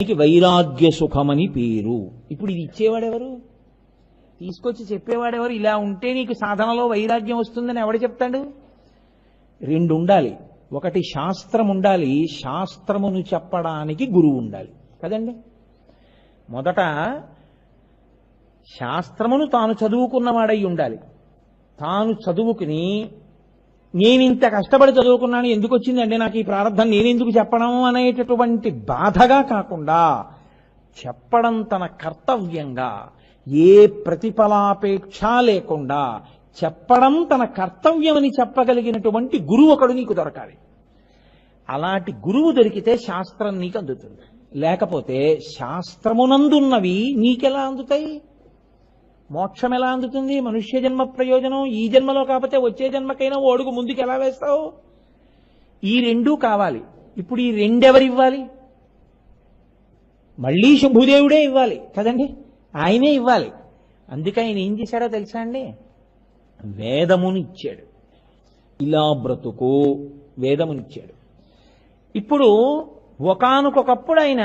దీనికి వైరాగ్య సుఖమని పేరు. ఇప్పుడు ఇది ఇచ్చేవాడెవరు? తీసుకొచ్చి చెప్పేవాడెవరు? ఇలా ఉంటే నీకు సాధనలో వైరాగ్యం వస్తుందని ఎవడు చెప్తాడు? రెండు ఉండాలి ఒకటి శాస్త్రం ఉండాలి శాస్త్రమును చెప్పడానికి గురువు ఉండాలి. కదండి? మొదట శాస్త్రమును తాను చదువుకున్నవాడై ఉండాలి. తాను చదువుకుని నేను ఇంత కష్టపడి చదువుకున్నాను ఎందుకు వచ్చిందండి నాకు ఈ ప్రారంభం? నేనెందుకు చెప్పడం అనేటటువంటి బాధగా కాకుండా చెప్పడం తన కర్తవ్యంగా ఏ ప్రతిఫలాపేక్ష లేకుండా చెప్పడం తన కర్తవ్యమని చెప్పగలిగినటువంటి గురువు ఒకడు నీకు దొరకాలి. అలాంటి గురువు దొరికితే శాస్త్రం నీకు అందుతుంది లేకపోతే శాస్త్రమునందున్నవి నీకెలా అందుతాయి? మోక్షం ఎలా అందుతుంది? మనుష్య జన్మ ప్రయోజనం ఈ జన్మలో కాకపోతే వచ్చే జన్మకైనా ఓ అడుగు ముందుకు ఎలా వేస్తావు? ఈ రెండూ కావాలి. ఇప్పుడు ఈ రెండెవరు ఇవ్వాలి? మళ్ళీ శుభుదేవుడే ఇవ్వాలి. కదండి? ఆయనే ఇవ్వాలి. అందుకే ఆయన ఏం చేశాడో తెలుసా అండి? వేదమును ఇచ్చాడు. ఇలా బ్రతుకు వేదమునిచ్చాడు ఇప్పుడు ఒకనకొకప్పుడు ఆయన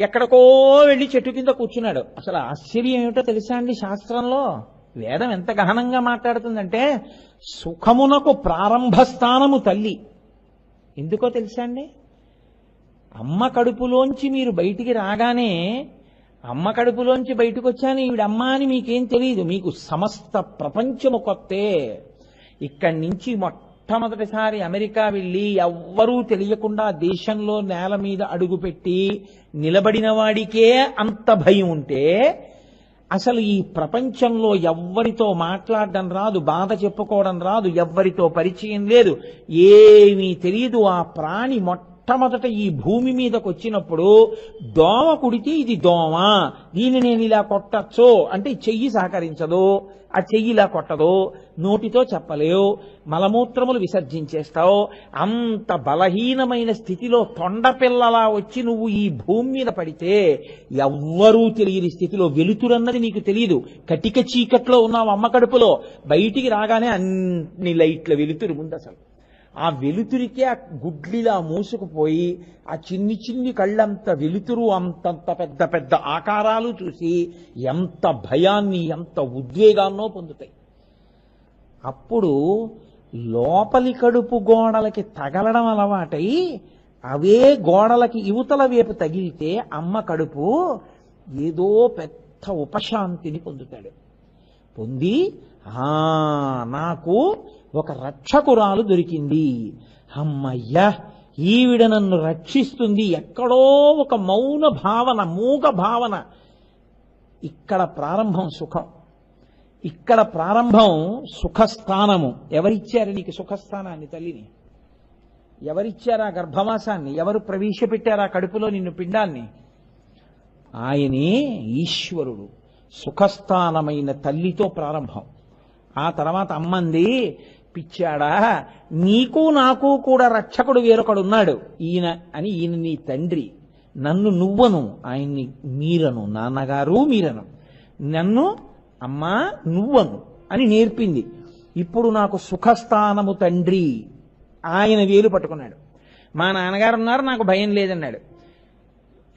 ఎక్కడికో వెళ్ళి చెట్టు కింద కూర్చున్నాడు. అసలు ఆశ్చర్యం ఏమిటో తెలుసా అండి శాస్త్రంలో? వేదం ఎంత గహనంగా మాట్లాడుతుందంటే సుఖమునకు ప్రారంభ స్థానము తల్లి. ఎందుకో తెలుసా అండి? అమ్మ కడుపులోంచి మీరు బయటికి రాగానే అమ్మ కడుపులోంచి బయటకు వచ్చాను ఈవిడమ్మ అని మీకేం తెలియదు మీకు సమస్త ప్రపంచము కొత్తే. ఇక్కడి నుంచి మొట్టమొదటిసారి అమెరికా వెళ్ళి ఎవ్వరూ తెలియకుండా దేశంలో నేల మీద అడుగుపెట్టి నిలబడిన వాడికే అంత భయం ఉంటే అసలు ఈ ప్రపంచంలో ఎవ్వరితో మాట్లాడడం రాదు బాధ చెప్పుకోవడం రాదు ఎవ్వరితో పరిచయం లేదు. ఏమీ తెలియదు ఆ ప్రాణి మొట్ట మొట్టమొదట ఈ భూమి మీదకు వచ్చినప్పుడు దోమ కుడితే ఇది దోమ దీన్ని నేను ఇలా కొట్టచ్చో అంటే చెయ్యి సహకరించదు. ఆ చెయ్యి ఇలా కొట్టదు నోటితో చెప్పలేవు మలమూత్రములు విసర్జించేస్తావు. అంత బలహీనమైన స్థితిలో తొండపిల్లలా వచ్చి నువ్వు ఈ భూమి మీద పడితే ఎవ్వరూ తెలియని స్థితిలో వెలుతురన్నది నీకు తెలియదు కటిక చీకట్లో ఉన్నావు అమ్మ కడుపులో. బయటికి రాగానే అన్ని లైట్ల వెలుతురు ముందు అసలు ఆ వెలుతురికే ఆ గుడ్లిలా మూసుకుపోయి ఆ చిన్ని చిన్ని కళ్ళంత వెలుతురు అంతంత పెద్ద పెద్ద ఆకారాలు చూసి ఎంత భయాన్ని ఎంత ఉద్వేగాన్నో పొందుతాయి. అప్పుడు లోపలి కడుపు గోడలకి తగలడం అలవాటై అవే గోడలకి ఇవతల వైపు తగిలితే అమ్మ కడుపు ఏదో పెద్ద ఉపశాంతిని పొందుతాడు. పొంది ఆ నాకు ఒక రక్షకురాలు దొరికింది. అమ్మయ్యా ఈవిడ నన్ను రక్షిస్తుంది. ఎక్కడో ఒక మౌన భావన మూగ భావన. ఇక్కడ ప్రారంభం సుఖం. ఇక్కడ ప్రారంభం సుఖస్థానము. ఎవరిచ్చారు నీకు సుఖస్థానాన్ని తల్లిని? ఎవరిచ్చారా గర్భవాసాన్ని? ఎవరు ప్రవేశపెట్టారా కడుపులో నిన్ను పిండాన్ని? ఆయనే ఈశ్వరుడు. సుఖస్థానమైన తల్లితో ప్రారంభం. ఆ తర్వాత అమ్మంది పిచ్చాడా నీకు నాకు కూడా రక్షకుడు వేరొకడున్నాడు. ఈయన అని ఈయన నీ తండ్రి. నన్ను నువ్వను ఆయన్ని మీరను. నాన్నగారు మీరను. నన్ను అమ్మా నువ్వను అని నేర్పింది. ఇప్పుడు నాకు సుఖస్థానము తండ్రి. ఆయన వేలు పట్టుకున్నాడు. మా నాన్నగారు ఉన్నారు నాకు భయం లేదన్నాడు.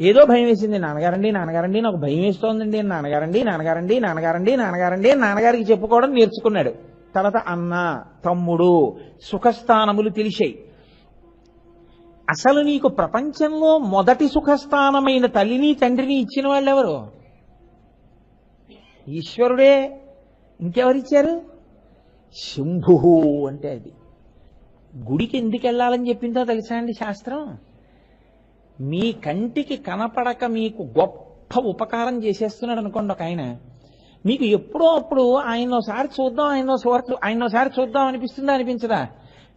ఏదో భయం వేసింది. నాన్నగారండి నాన్నగారండి నాకు భయం వేస్తోందండి. నాన్నగారండి నాన్నగారండి నాన్నగారండి నాన్నగారండి నాన్నగారికి చెప్పుకోవడం నేర్చుకున్నాడు. తర్వాత అన్న తమ్ముడు సుఖస్థానములు తెలిసాయి అసలు నీకు ప్రపంచంలో మొదటి సుఖస్థానమైన తల్లిని తండ్రిని ఇచ్చిన వాళ్ళు ఎవరు ఈశ్వరుడే. ఇంకెవరిచ్చారు? శంభు అంటే అది. గుడికి ఎందుకు వెళ్ళాలని చెప్పిందో తెలుసా అండి శాస్త్రం? మీ కంటికి కనపడక మీకు గొప్ప ఉపకారం చేసేస్తున్నాడు అనుకోండి ఒక ఆయన. మీకు ఎప్పుడో అప్పుడు ఆయన ఒకసారి చూద్దాం ఆయన ఒకసారి ఆయన ఒకసారి చూద్దాం అనిపిస్తుందా అనిపించదా?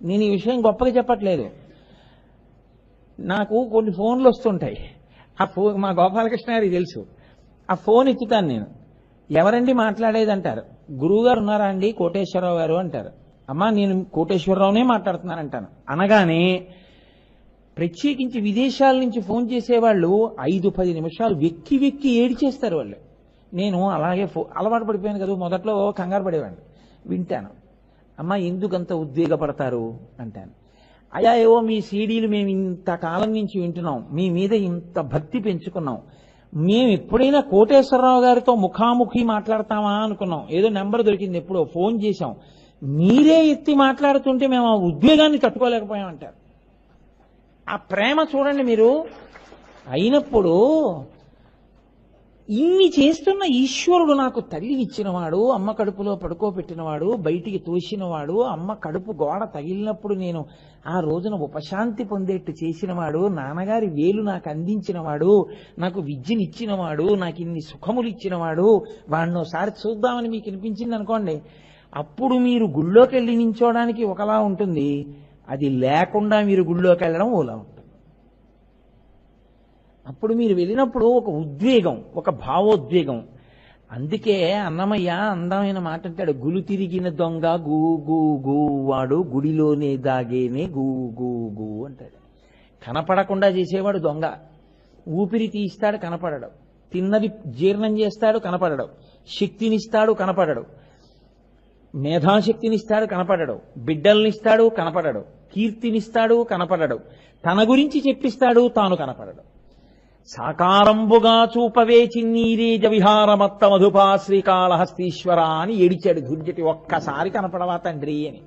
నేను ఈ విషయం గొప్పగా చెప్పట్లేదు. నాకు కొన్ని ఫోన్లు వస్తుంటాయి. ఆ ఫో మా గోపాలకృష్ణ గారికి తెలుసు. ఆ ఫోన్ ఎత్తుతాను నేను. ఎవరండి మాట్లాడేది అంటారు గురువు గారు ఉన్నారా అండి? కోటేశ్వరరావు గారు అంటారు. అమ్మా నేను కోటేశ్వరరావునే మాట్లాడుతున్నాను అంటాను అనగానే ప్రత్యేకించి విదేశాల నుంచి ఫోన్ చేసేవాళ్ళు ఐదు పది నిమిషాలు వెక్కి వెక్కి ఏడి చేస్తారు వాళ్ళు. నేను అలాగే ఫో అలవాటు పడిపోయాను కదా మొదట్లో కంగారు పడేవాడిని. వింటాను. అమ్మ ఎందుకంత ఉద్వేగపడతారు? అంటాను. అయ్యా ఏవో మీ సీడీలు మేము ఇంతకాలం నుంచి వింటున్నాం. మీ మీద ఇంత భక్తి పెంచుకున్నాం. మేము ఎప్పుడైనా కోటేశ్వరరావు గారితో ముఖాముఖి మాట్లాడతామా అనుకున్నాం. ఏదో నెంబర్ దొరికింది ఎప్పుడో ఫోన్ చేశాం. మీరే ఎత్తి మాట్లాడుతుంటే మేము ఆ ఉద్వేగాన్ని తట్టుకోలేకపోయామంటారు. ఆ ప్రేమ చూడండి మీరు. అయినప్పుడు ఇన్ని చేస్తున్న ఈశ్వరుడు నాకు తల్లినిచ్చినవాడు అమ్మ కడుపులో పడుకోబెట్టినవాడు బయటికి తోసినవాడు అమ్మ కడుపు గోడ తగిలినప్పుడు నేను ఆ రోజున ఉపశాంతి పొందేట్టు చేసినవాడు నాన్నగారి వేలు నాకు అందించినవాడు నాకు విద్యనిచ్చినవాడు నాకు ఇన్ని సుఖములు ఇచ్చినవాడు వాడిని ఒకసారి చూద్దామని మీకు అనిపించింది అనుకోండి. అప్పుడు మీరు గుళ్ళోకి వెళ్ళి నించోడానికి ఒకలా ఉంటుంది. అది లేకుండా మీరు గుళ్ళోకి వెళ్ళడం ఓలా ఉంటుంది. అప్పుడు మీరు వెళ్ళినప్పుడు ఒక ఉద్వేగం ఒక భావోద్వేగం. అందుకే అన్నమయ్య అందమైన మాట అంటాడు గులు తిరిగిన దొంగ గూ గూ గూ వాడు గుడిలోనే దాగేనే గూ గూ గూ అంటాడు. కనపడకుండా చేసేవాడు దొంగ. ఊపిరి తీస్తాడు కనపడడు. తిన్నది జీర్ణం చేస్తాడు కనపడడు. శక్తినిస్తాడు కనపడడు. మేధాశక్తినిస్తాడు కనపడడు. బిడ్డల్నిస్తాడు కనపడడు. కీర్తినిస్తాడు కనపడడు. తన గురించి చెప్పిస్తాడు తాను కనపడడు. సాకారంబుగా చూపవే చిన్నీరేజ విహారమత్త మధుపా శ్రీకాళహస్తీశ్వర అని ఏడిచాడు దుర్జటి ఒక్కసారి కనపడవా తండ్రి అని.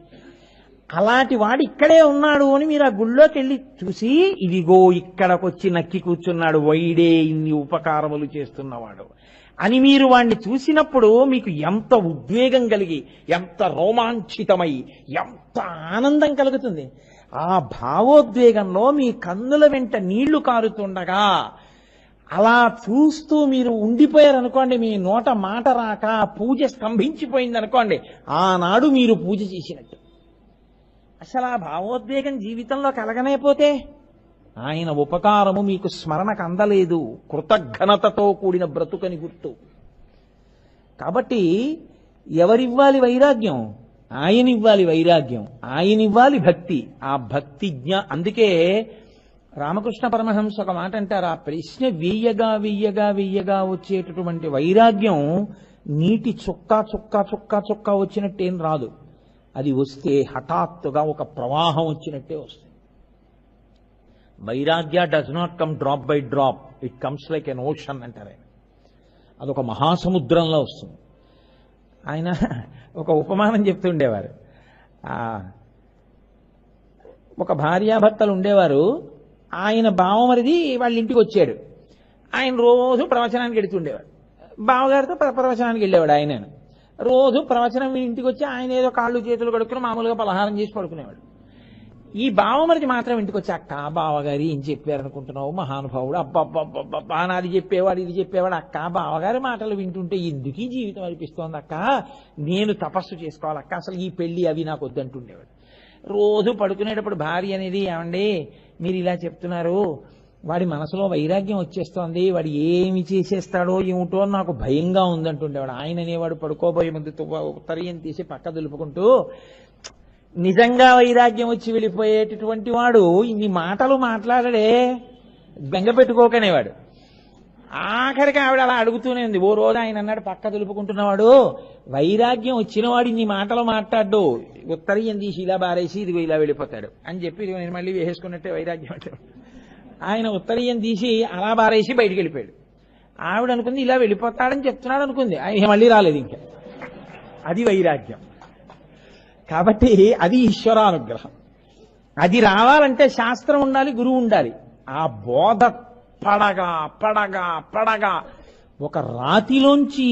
అలాంటి వాడు ఇక్కడే ఉన్నాడు అని మీరు ఆ గుళ్ళోకి వెళ్ళి చూసి ఇదిగో ఇక్కడకొచ్చి నక్కి కూర్చున్నాడు వైడే ఇన్ని ఉపకారములు చేస్తున్నవాడు. అని మీరు వాణ్ణి చూసినప్పుడు మీకు ఎంత ఉద్వేగం కలిగి ఎంత రోమాంచితమై ఎంత ఆనందం కలుగుతుంది. ఆ భావోద్వేగంలో మీ కన్నుల వెంట నీళ్ళు కారుతుండగా అలా చూస్తూ మీరు ఉండిపోయారు అనుకోండి మీ నోట మాట రాక పూజ స్తంభించిపోయింది అనుకోండి ఆనాడు మీరు పూజ చేసినట్టు. అసలు ఆ భావోద్వేగం జీవితంలో కలగనేపోతే ఆయన ఉపకారము మీకు స్మరణకు అందలేదు కృతఘనతతో కూడిన బ్రతుకని గుర్తు. కాబట్టి ఎవరివ్వాలి వైరాగ్యం? ఆయనివ్వాలి వైరాగ్యం ఆయనివ్వాలి భక్తి. ఆ భక్తి జ్ఞా అందుకే రామకృష్ణ పరమహంస ఒక మాట అంటారు ఆ ప్రశ్న వెయ్యగా వెయ్యగా వెయ్యగా వచ్చేటటువంటి వైరాగ్యం నీటి చుక్క చుక్క చుక్క చుక్క వచ్చినట్టేం రాదు. అది వస్తే హఠాత్తుగా ఒక ప్రవాహం వచ్చినట్టే వస్తుంది. వైరాగ్య does not come drop by drop it comes like an ocean అంటారు ఆయన. అదొక మహాసముద్రంలో వస్తుంది. ఆయన ఒక ఉపమానం చెప్తుండేవారు ఒక భార్యాభర్తలు ఉండేవారు. ఆయన బావమరిది వాళ్ళ ఇంటికి వచ్చాడు. ఆయన రోజు ప్రవచనానికి వెడుతుండేవాడు బావగారితో ప్ర- ప్రవచనానికి వెళ్ళేవాడు ఆయన రోజు ప్రవచనం ఇంటికి వచ్చి ఆయన ఏదో కాళ్ళు చేతులు కడుక్కుని మామూలుగా పలహారం చేసి పడుకునేవాడు. ఈ బావమరిది మాత్రం ఇంటికి వచ్చి అక్క బావగారి ఏం చెప్పారనుకుంటున్నావు? మహానుభావుడు అబ్బబ్బబ్బబ్బా నాది చెప్పేవాడు ఇది చెప్పేవాడు. అక్క బావగారి మాటలు వింటుంటే ఎందుకు ఈ జీవితం అనిపిస్తోంది అక్క? నేను తపస్సు చేసుకోవాలి అక్క. అసలు ఈ పెళ్ళి అవి నాకు వద్దంటుండేవాడు. రోజు పడుకునేటప్పుడు భార్య అనేది ఏమండి మీరు ఇలా చెప్తున్నారు. వాడి మనసులో వైరాగ్యం వచ్చేస్తోంది. వాడు ఏమి చేసేస్తాడో ఏమిటో నాకు భయంగా ఉందంటుండేవాడు. ఆయన అనేవాడు పడుకోబోయే ముందు తువ్వ- తీసి పక్క దులుపుకుంటూ నిజంగా వైరాగ్యం వచ్చి వెళ్ళిపోయేటటువంటి వాడు ఇన్ని మాటలు మాట్లాడడే బెంగ పెట్టుకోకనేవాడు. ఆఖరికి ఆవిడ అలా అడుగుతూనే ఉంది. ఓ రోజు ఆయన అన్నాడు పక్క దులుపుకుంటున్నవాడు వైరాగ్యం వచ్చిన వాడు ఇన్ని మాటలు మాట్లాడు ఉత్తరీయం తీసి ఇలా బారేసి ఇదిగో ఇలా వెళ్ళిపోతాడు. అని చెప్పి ఇదిగో నేను మళ్ళీ వేసేసుకున్నట్టే వైరాగ్యం అంటే. ఆయన ఉత్తరీయం తీసి అలా బారేసి బయటికి వెళ్ళిపోయాడు. ఆవిడ అనుకుంది ఇలా వెళ్ళిపోతాడని చెప్తున్నాడు అనుకుంది. ఆయన మళ్ళీ రాలేదు ఇంకా. అది వైరాగ్యం. కాబట్టి అది ఈశ్వరానుగ్రహం. అది రావాలంటే శాస్త్రం ఉండాలి గురువు ఉండాలి. ఆ బోధ పడగా పడగా పడగా. ఒక రాతిలోంచి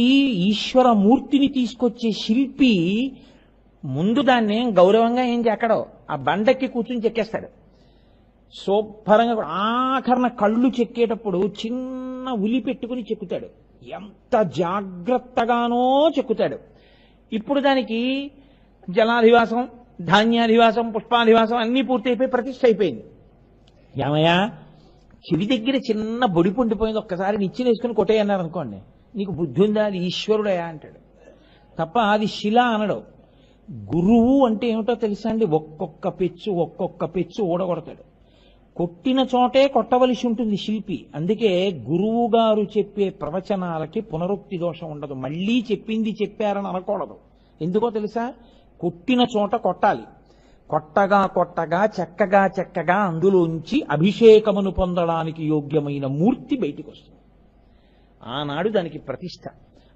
ఈశ్వర మూర్తిని తీసుకొచ్చే శిల్పి ముందు దాన్ని గౌరవంగా ఏం చెక్కడో ఆ బండెక్కి కూర్చుని చెక్కేస్తాడు. శుభ్రంగా ఆఖరణ కళ్ళు చెక్కేటప్పుడు చిన్న ఉలి పెట్టుకుని చెక్కుతాడు. ఎంత జాగ్రత్తగానో చెక్కుతాడు. ఇప్పుడు దానికి జలాధివాసం ధాన్యాధివాసం పుష్పాధివాసం అన్నీ పూర్తయిపోయి ప్రతిష్ట అయిపోయింది. ఏమయ్యా? చెవి దగ్గర చిన్న బొడి పుండిపోయింది ఒక్కసారి నిచ్చిన వేసుకుని కొట్టేయన్నారు అనుకోండి. నీకు బుద్ధి ఉందా అది ఈశ్వరుడయా అంటాడు. తప్ప అది శిల అనడు. గురువు అంటే ఏమిటో తెలుసా అండి? ఒక్కొక్క పెచ్చు ఒక్కొక్క పెచ్చు ఊడగొడతాడు. కొట్టిన చోటే కొట్టవలసి ఉంటుంది శిల్పి. అందుకే గురువు గారు చెప్పే ప్రవచనాలకి పునరుక్తి దోషం ఉండదు. మళ్ళీ చెప్పింది చెప్పారని అనకూడదు. ఎందుకో తెలుసా? కొట్టిన చోట కొట్టాలి. కొట్టగా కొట్టగా చెక్కగా చెక్కగా అందులోంచి అభిషేకమును పొందడానికి యోగ్యమైన మూర్తి బయటికి వస్తుంది ఆనాడు దానికి ప్రతిష్ట.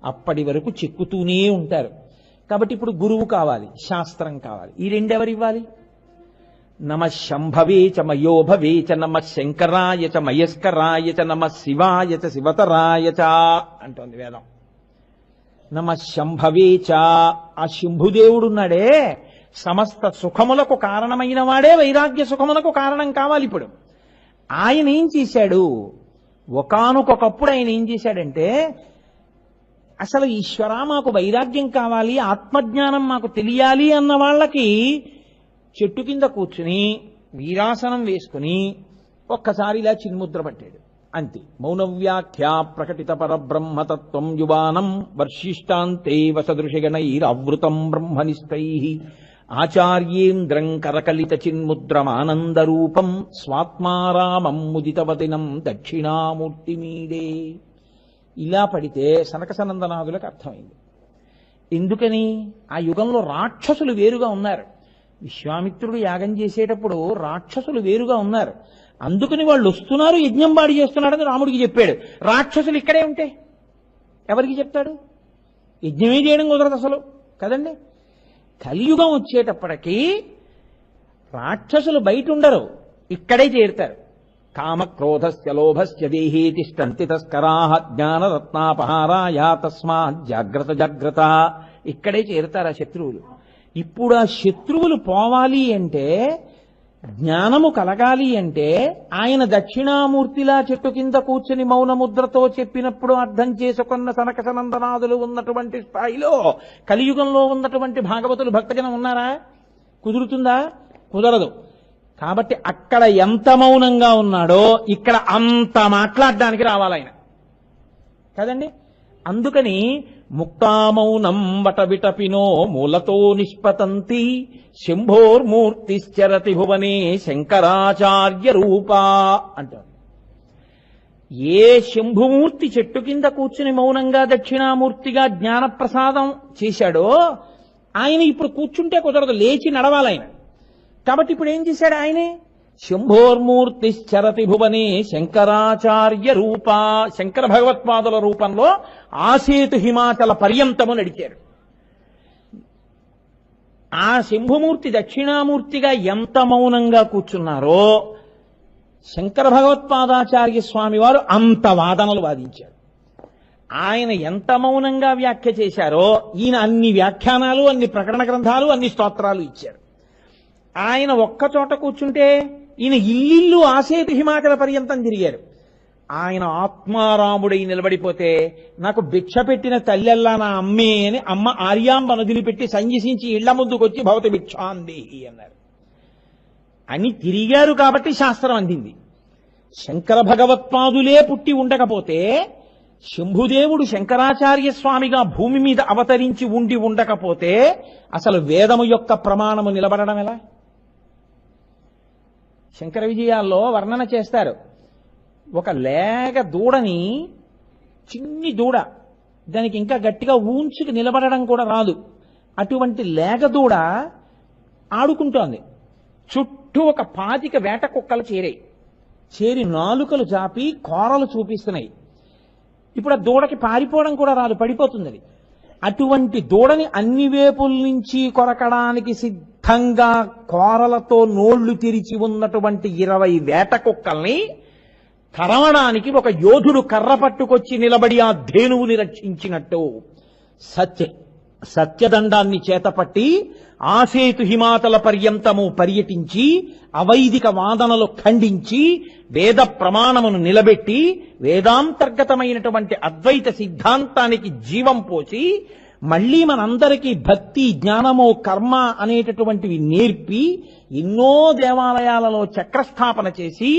అప్పటి వరకు చెక్కుతూనే ఉంటారు. కాబట్టి ఇప్పుడు గురువు కావాలి శాస్త్రం కావాలి. ఈ రెండెవరు ఇవ్వాలి నమ శంభవే చ మయోభవే చ నమ శంకరాయ చ మయస్కరాయ చ నమ శివాయ చ శివతరాయ చ అంటోంది వేదం. నమ శంభవే చ. ఆ శంభుదేవుడున్నాడే. సమస్త సుఖములకు కారణమైన వాడే వైరాగ్య సుఖములకు కారణం కావాలి ఇప్పుడు. ఆయన ఏం చేశాడు? ఒకనొకప్పుడు ఆయన ఏం చేశాడంటే అసలు ఈశ్వర మాకు వైరాగ్యం కావాలి ఆత్మజ్ఞానం మాకు తెలియాలి అన్న వాళ్ళకి చెట్టు కింద కూర్చుని వీరాసనం వేసుకుని ఒక్కసారి ఇలా చిన్ముద్ర పట్టాడు. అంతే. మౌనవ్యాఖ్య ప్రకటిత పరబ్రహ్మతత్వం యువానం వర్షిష్టాంతే వసదృశగణైరవృతం బ్రహ్మనిష్టై. ఆచార్యేంద్రం కరకలిత చిన్ముద్రమానందరూపం స్వాత్మారామం ముదితవతినం దక్షిణామూర్తిమీడే ఇలా పడితే సనకసనందనాథులకు అర్థమైంది. ఎందుకని? ఆ యుగంలో రాక్షసులు వేరుగా ఉన్నారు. విశ్వామిత్రుడు యాగం చేసేటప్పుడు రాక్షసులు వేరుగా ఉన్నారు. అందుకని వాళ్ళు వస్తున్నారు యజ్ఞం బాడి చేస్తున్నాడని రాముడికి చెప్పాడు. రాక్షసులు ఇక్కడే ఉంటే ఎవరికి చెప్తాడు? యజ్ఞమే చేయడం కుదరదు అసలు. కదండి? కలియుగం వచ్చేటప్పటికీ రాక్షసులు బయట ఉండరు ఇక్కడే చేరుతారు. కామ క్రోధస్య లోభస్య దేహీ తిష్టంతి తస్కరా జ్ఞానరత్నాపహారాయ తస్మాత్ జాగ్రత్త జాగ్రత్త. ఇక్కడే చేరుతారు ఆ శత్రువులు. ఇప్పుడు ఆ శత్రువులు పోవాలి అంటే జ్ఞానము కలగాలి అంటే ఆయన దక్షిణామూర్తిలా చెట్టు కింద కూర్చుని మౌనముద్రతో చెప్పినప్పుడు అర్థం చేసుకున్న సనక సనందనాదులు ఉన్నటువంటి స్థాయిలో కలియుగంలో ఉన్నటువంటి భాగవతులు భక్తజనం ఉన్నారా? కుదురుతుందా? కుదరదు. కాబట్టి అక్కడ ఎంత మౌనంగా ఉన్నాడో ఇక్కడ అంత మాట్లాడడానికి రావాలయన. ఆయన కదండి? అందుకని ముక్తామౌనం వటవిటపినో మూలతో నిష్పతంతి శంభోర్మూర్తిశ్చరతి భువనే శంకరాచార్య రూపా అంటారు. ఏ శంభుమూర్తి చెట్టు కింద కూర్చుని మౌనంగా దక్షిణామూర్తిగా జ్ఞానప్రసాదం చేశాడో ఆయన ఇప్పుడు కూర్చుంటే కుదరదు లేచి నడవాలయన. కాబట్టి ఇప్పుడు ఏం చేశాడు ఆయనే? శంభోర్మూర్తిశ్చరతి భువనే శంకరాచార్య రూప శంకర భగవత్పాదుల రూపంలో ఆసేతు హిమాచల పర్యంతము నడిచారు. ఆ శంభుమూర్తి దక్షిణామూర్తిగా ఎంత మౌనంగా కూర్చున్నారో శంకర భగవత్పాదాచార్య స్వామి వారు అంత వాదనలు వాదించారు. ఆయన ఎంత మౌనంగా వ్యాఖ్య చేశారో ఈయన అన్ని వ్యాఖ్యానాలు అన్ని ప్రకటన గ్రంథాలు అన్ని స్తోత్రాలు ఇచ్చారు. ఆయన ఒక్క చోట కూర్చుంటే ఈయన ఇల్లిల్లు ఆసేతు హిమాచల పర్యంతం తిరిగారు. ఆయన ఆత్మారాముడై నిలబడిపోతే నాకు భిక్ష పెట్టిన తల్లెల్లా నా అమ్మే అని అమ్మ ఆర్యాంబను వదిలిపెట్టి సంజసించి ఇళ్ళ ముందుకొచ్చి భవత భిక్షాందేహి అన్నారు. అని తిరిగారు కాబట్టి శాస్త్రం అందింది. శంకర భగవత్పాదులే పుట్టి ఉండకపోతే శంభుదేవుడు శంకరాచార్య స్వామిగా భూమి మీద అవతరించి ఉండి ఉండకపోతే అసలు వేదము యొక్క ప్రమాణము నిలబడడం ఎలా? శంకర విజయాల్లో వర్ణన చేస్తారు. ఒక లేగ దూడని చిన్ని దూడ దానికి ఇంకా గట్టిగా ఊంచుకు నిలబడడం కూడా రాదు. అటువంటి లేగ దూడ ఆడుకుంటోంది. చుట్టూ ఒక పాతిక వేట కుక్కలు చేరాయి. చేరి నాలుకలు జాపి కోరలు చూపిస్తున్నాయి. ఇప్పుడు ఆ దూడకి పారిపోవడం కూడా రాదు పడిపోతుంది అది. అటువంటి దూడని అన్ని వేపుల నుంచి కొరకడానికి సిద్ధంగా కోరలతో నోళ్ళు తెరిచి ఉన్నటువంటి ఇరవై వేట కుక్కల్ని తరవడానికి ఒక యోధుడు కర్ర పట్టుకొచ్చి నిలబడి ఆ ధేనువుని రక్షించినట్టు సత్య సత్యదండాన్ని చేతపట్టి ఆసేతు హిమాతల పర్యంతము పర్యటించి అవైదిక వాదనలు ఖండించి వేద ప్రమాణమును నిలబెట్టి వేదాంతర్గతమైనటువంటి అద్వైత సిద్ధాంతానికి జీవం పోసి మళ్ళీ మనందరికీ భక్తి జ్ఞానము కర్మ అనేటటువంటివి నేర్పి ఎన్నో దేవాలయాలలో చక్రస్థాపన చేసి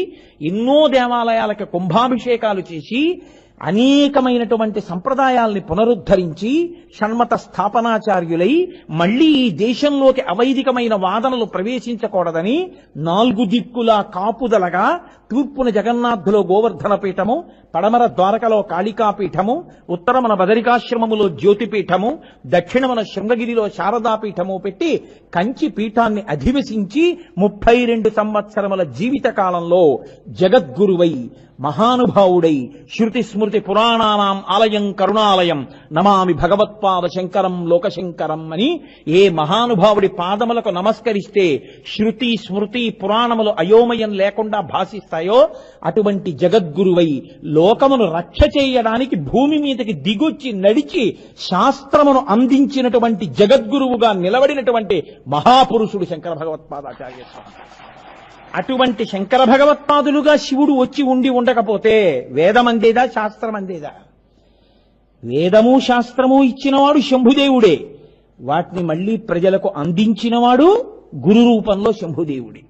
ఎన్నో దేవాలయాలకి కుంభాభిషేకాలు చేసి అనేకమైనటువంటి సంప్రదాయాల్ని పునరుద్ధరించి షణ్మత స్థాపనాచార్యులై మళ్ళీ ఈ దేశంలోకి అవైదికమైన వాదనలు ప్రవేశించకూడదని నాలుగు దిక్కులా కాపుదలగా తూర్పున జగన్నాథులో గోవర్ధన పీఠము పడమర ద్వారకలో కాళికాపీఠము ఉత్తరమున బదరికాశ్రమములో జ్యోతిపీఠము దక్షిణమున శృంగగిరిలో శారదా పీఠము పెట్టి కంచి పీఠాన్ని అధివసించి ముప్పై రెండు సంవత్సరముల జీవిత కాలంలో జగద్గురువై మహానుభావుడై శృతి స్మృతి పురాణానాం ఆలయం కరుణాలయం నమామి భగవత్పాద శంకరం లోకశంకరం అని ఏ మహానుభావుడి పాదములకు నమస్కరిస్తే శృతి స్మృతి పురాణములు అయోమయం లేకుండా భాషిస్తాయో అటువంటి జగద్గురువై లోకమును రక్ష చేయడానికి భూమి మీదకి దిగొచ్చి నడిచి శాస్త్రమును అందించినటువంటి జగద్గురువుగా నిలబడినటువంటి మహాపురుషుడు శంకర భగవత్పాదాచార్య స్వామి. అటువంటి శంకర భగవత్పాదులుగా శివుడు వచ్చి ఉండి ఉండకపోతే వేదం అందేదా శాస్త్రం అందేదా వేదము శాస్త్రము ఇచ్చినవాడు శంభుదేవుడే. వాటిని మళ్ళీ ప్రజలకు అందించినవాడు గురు రూపంలో శంభుదేవుడే.